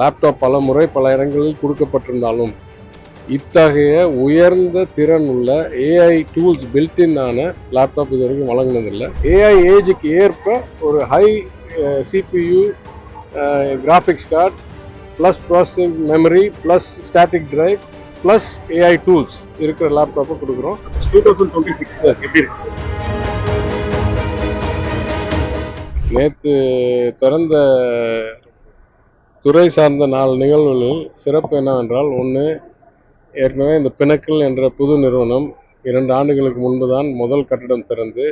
Laptop பல முறை பல இடங்களில் கொடுக்கப்பட்டிருந்தாலும் இத்தகைய உயர்ந்த திறன் உள்ள ஏஐ டூல்ஸ் பில்டின் ஆன லேப்டாப் இது வரைக்கும் வழங்கினதில்லை. ஏஐ ஏஜுக்கு ஏற்ப ஒரு high CPU graphics card plus processing memory plus static drive plus AI tools இருக்கிற லேப்டாப்பை கொடுக்குறோம். டூ தௌசண்ட் டுவெண்ட்டி சிக்ஸ் எப்படி இருக்கு? நேற்று திறந்த துறை சார்ந்த நாலு நிகழ்வுகளில் சிறப்பு என்னவென்றால் ஒன்று ஏற்கனவே இந்த பிணக்கிள் என்ற புது நிறுவனம் இரண்டு ஆண்டுகளுக்கு முன்பு தான் முதல் கட்டிடம் திறந்து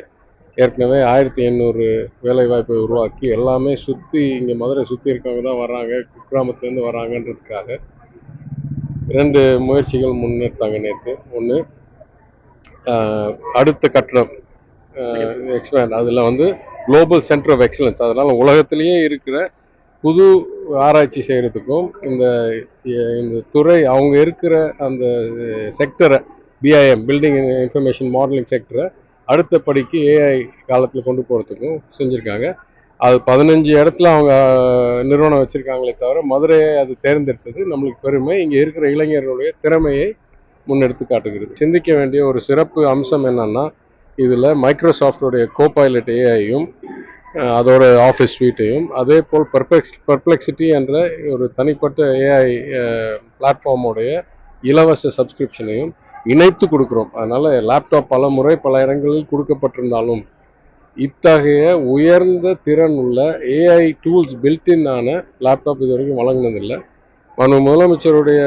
ஏற்கனவே ஆயிரத்தி எண்ணூறு வேலைவாய்ப்பை உருவாக்கி எல்லாமே சுற்றி இங்கே மதுரை சுற்றி இருக்கவங்க தான் வர்றாங்க குக்கிராமத்துலேருந்து வர்றாங்கன்றதுக்காக இரண்டு முயற்சிகள் முன்னெடுத்தாங்க நேற்று. ஒன்று அடுத்த கட்டடம் எக்ஸ்பேண்ட் அதில் வந்து குளோபல் சென்டர் ஆஃப் எக்ஸலன்ஸ் அதனால் உலகத்திலேயே இருக்கிற புது ஆராய்ச்சி செய்கிறதுக்கும் இந்த இந்த துறை அவங்க இருக்கிற அந்த செக்டரை பிஐஎம் பில்டிங் இன்ஃபர்மேஷன் மாடலிங் செக்டரை அடுத்த படிக்கு ஏஐ காலத்தில் கொண்டு போகிறதுக்கும் செஞ்சுருக்காங்க. அது பதினஞ்சு இடத்துல அவங்க நிறுவனம் வச்சுருக்காங்களே தவிர மதுரையை அது தேர்ந்தெடுத்தது நம்மளுக்கு பெருமை. இங்கே இருக்கிற இளைஞர்களுடைய திறமையை முன்னெடுத்து காட்டுகிறது. சிந்திக்க வேண்டிய ஒரு சிறப்பு அம்சம் என்னென்னா இதில் மைக்ரோசாஃப்டோடைய கோபைலட் ஏஐயும் அதோட ஆஃபீஸ் ஸ்வீட்டையும் அதே போல் பர்ப்ளெக்ஸ் பர்ப்ளெக்சிட்டி என்ற ஒரு தனிப்பட்ட ஏஐ பிளாட்ஃபார்முடைய இலவச சப்ஸ்கிரிப்ஷனையும் இணைத்து கொடுக்குறோம். அதனால் லேப்டாப் பல முறை பல இடங்களில் கொடுக்கப்பட்டிருந்தாலும் இத்தகைய உயர்ந்த திறன் உள்ள ஏஐ டூல்ஸ் பில்டின்னான லேப்டாப் இது வரைக்கும் வழங்கினதில்லை. மனு முதலமைச்சருடைய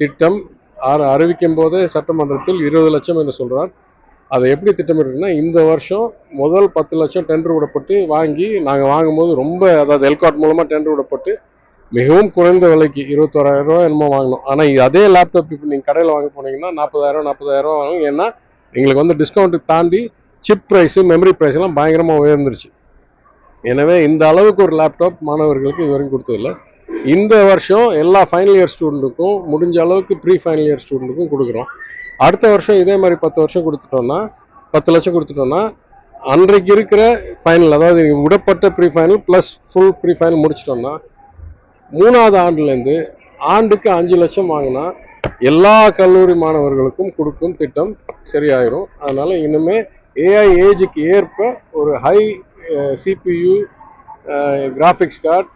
திட்டம் ஆறு அறிவிக்கும் போதே சட்டமன்றத்தில் இருபது லட்சம் என்று சொல்கிறார் அதை எப்படி திட்டமிட்டுருக்குன்னா இந்த வருஷம் முதல் பத்து லட்சம் டெண்டர் விடப்பட்டு வாங்கி நாங்கள் வாங்கும்போது ரொம்ப அதாவது எல்காட் மூலமாக டெண்டர் விடப்பட்டு மிகவும் குறைந்த விலைக்கு இருபத்தோராயிரம் ரூபா என்னமோ வாங்கினோம். ஆனால் அதே லேப்டாப் இப்போ நீங்கள் கடையில் வாங்க போனீங்கன்னா நாற்பதாயிரம் நாற்பதாயிரம் வாங்கும் ஏன்னா எங்களுக்கு வந்து டிஸ்கவுண்ட்டு தாண்டி சிப் ப்ரைஸு மெமரி ப்ரைஸ் எல்லாம் பயங்கரமாக உயர்ந்துருச்சு. எனவே இந்த அளவுக்கு ஒரு லேப்டாப் மாணவர்களுக்கு இது வரைக்கும் கொடுத்ததில்ல. இந்த வருஷம் எல்லா ஃபைனல் இயர் ஸ்டூடெண்ட்டுக்கும் முடிஞ்ச அளவுக்கு ப்ரீ ஃபைனல் இயர் ஸ்டூடெண்ட்டுக்கும் கொடுக்குறோம். அடுத்த வருஷம் இதே மாதிரி பத்து வருஷம் கொடுத்துட்டோம்னா பத்து லட்சம் கொடுத்துட்டோம்னா அன்றைக்கு இருக்கிற ஃபைனல் அதாவது விடப்பட்ட pre final plus full pre final முடிச்சிட்டோம்னா மூணாவது ஆண்டுலேருந்து ஆண்டுக்கு அஞ்சு லட்சம் வாங்கினா எல்லா கல்லூரி மாணவர்களுக்கும் கொடுக்கும் திட்டம் சரியாயிரும். அதனால் இனிமே ஏஐ ஏஜுக்கு ஏற்ப ஒரு high CPU graphics card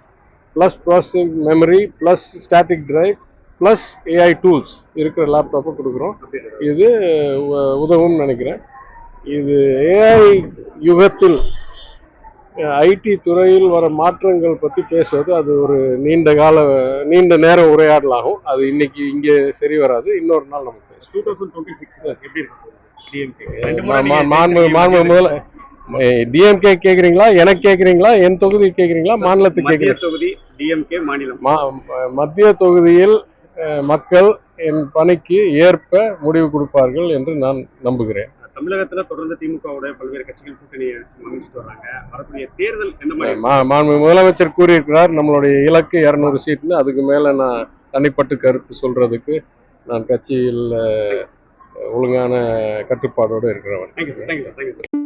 plus processing memory plus static drive plus AI tools இருக்கிற லேப்டாப்பை கொடுக்குறோம். இது உதவும்னு நினைக்கிறேன். இது ஏஐ யுகத்தில் ஐடி துறையில் வர மாற்றங்கள் பற்றி பேசுவது அது ஒரு நீண்ட கால நீண்ட நேர உரையாடலாகும். அது இன்னைக்கு இங்கே சரி வராது. இன்னொரு நாள் நமக்கு பேசுவோம். டூ தௌசண்ட் டுவெண்ட்டி சிக்ஸ் எப்படி டிஎம்கே கேக்குறீங்களா? எனக்கு கேக்குறீங்களா? என் தொகுதி கேக்குறீங்களா? மாநிலத்துக்கு மத்திய கேக்குறீங்களா தொகுதி டிஎம்கே மாநிலம். மத்திய தொகுதியில் மக்கள் என் பணிக்கு ஏற்ப முடிவு கொடுப்பார்கள் என்று நான் நம்புகிறேன். தமிழகத்தில் தொடர்ந்து திமுகவுடைய பல்வேறு கட்சிகள் கூட்டணி அமைச்சிட்டு வராங்க வரக்கூடிய தேர்தல் என்ன மாதிரி? முதலமைச்சர் கூறியிருக்கிறார் நம்மளுடைய இலக்கு இரநூறு சீட்னு அதுக்கு மேலே நான் தனிப்பட்டு கருத்து சொல்றதுக்கு நான் கட்சியில் ஒழுங்கான கட்டுப்பாடோடு இருக்கிறவன். Thank you sir thank you sir thank you sir